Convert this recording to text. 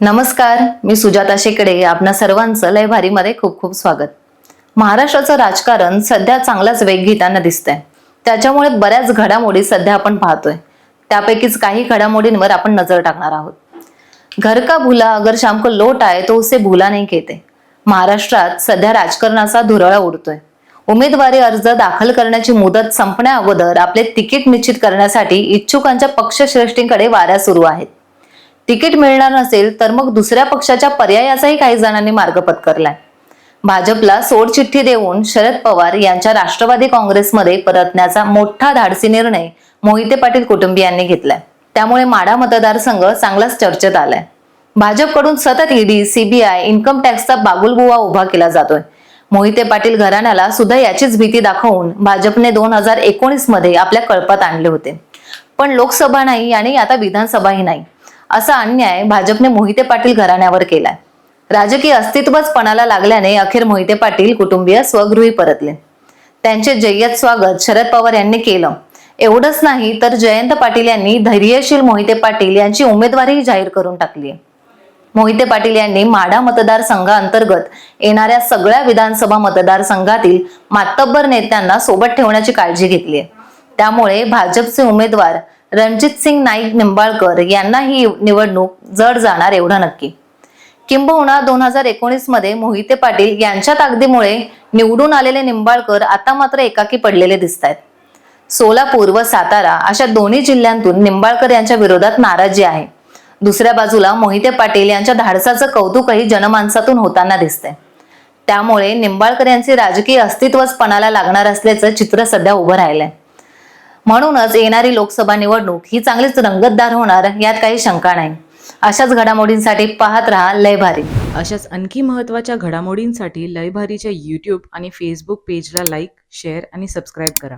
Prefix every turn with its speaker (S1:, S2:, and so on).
S1: नमस्कार मी सुजाता शेकडे. आपणा सर्वांचं लय भारीमध्ये खूप खूप स्वागत. महाराष्ट्राचं राजकारण सध्या चांगलाच वेग घेताना दिसतंय. त्याच्यामुळे बऱ्याच घडामोडी सध्या आपण पाहतोय. त्यापैकीच काही घडामोडींवर आपण नजर टाकणार आहोत. घर का भुला अगर शाम को लोट आहे तो उसे भुला नाही घेते महाराष्ट्रात सध्या राजकारणाचा धुरळा उडतोय. उमेदवारी अर्ज दाखल करण्याची मुदत संपण्या अगोदर आपले तिकीट निश्चित करण्यासाठी इच्छुकांच्या पक्षश्रेष्ठींकडे वाऱ्या सुरू आहेत. तिकीट मिळणार नसेल तर मग दुसऱ्या पक्षाच्या पर्यायाचाही काही जणांनी मार्ग पत्करलाय. भाजपला सोडचिठ्ठी देऊन शरद पवार यांच्या राष्ट्रवादी काँग्रेसमध्ये परतण्याचा मोठा धाडसी निर्णय मोहिते पाटील कुटुंबियांनी घेतलाय. त्यामुळे माढा मतदारसंघ चांगलाच चर्चेत आलाय. भाजपकडून सतत ईडी सीबीआय इन्कम टॅक्सचा बागुलबुवा उभा केला जातोय. मोहिते पाटील घराण्याला सुद्धा याचीच भीती दाखवून भाजपने दोन हजार एकोणीसमध्ये आपल्या कळपात आणले होते. पण लोकसभा नाही आणि आता विधानसभाही नाही. असा अन्याय भाजपने मोहिते पाटील घराण्यावर केलाय. राजकीय अस्तित्वच पणाला लागल्याने अखेर मोहिते पाटील कुटुंबीय स्वगृही परतले. त्यांचे जय्यत स्वागत शरद पवार यांनी केलं. एवढंच नाही तर जयंत पाटील यांनी धैर्यशील मोहिते पाटील यांची उमेदवारीही जाहीर करून टाकली मोहिते पाटील यांनी माढा मतदारसंघाअंतर्गत येणाऱ्या सगळ्या विधानसभा मतदारसंघातील मातब्बर नेत्यांना सोबत ठेवण्याची काळजी घेतली त्यामुळे भाजपचे उमेदवार रणजित सिंग नाईक निंबाळकर यांना ही निवडणूक जड जाणार एवढं नक्की. किंबहुना दोन हजार एकोणीसमध्ये मोहिते पाटील यांच्या ताकदीमुळे निवडून आलेले निंबाळकर आता मात्र एकाकी पडलेले दिसत आहेत सोलापूर व सातारा अशा दोन्ही जिल्ह्यांतून निंबाळकर यांच्या विरोधात नाराजी आहे. दुसऱ्या बाजूला मोहिते पाटील यांच्या धाडसाचं कौतुकही जनमानसातून होताना दिसतंय. त्यामुळे निंबाळकर यांचे राजकीय अस्तित्वच पणाला लागणार असल्याचं चित्र सध्या उभं राहिलंय. म्हणूनच येणारी लोकसभा निवडणूक ही चांगलीच रंगतदार होणार यात काही शंका नाही. अशाच घडामोडींसाठी पाहत राहा लय भारी.
S2: अशाच आणखी महत्त्वाच्या घडामोडींसाठी लयभारीच्या यूट्यूब आणि फेसबुक पेजला लाईक शेअर आणि सबस्क्राईब करा.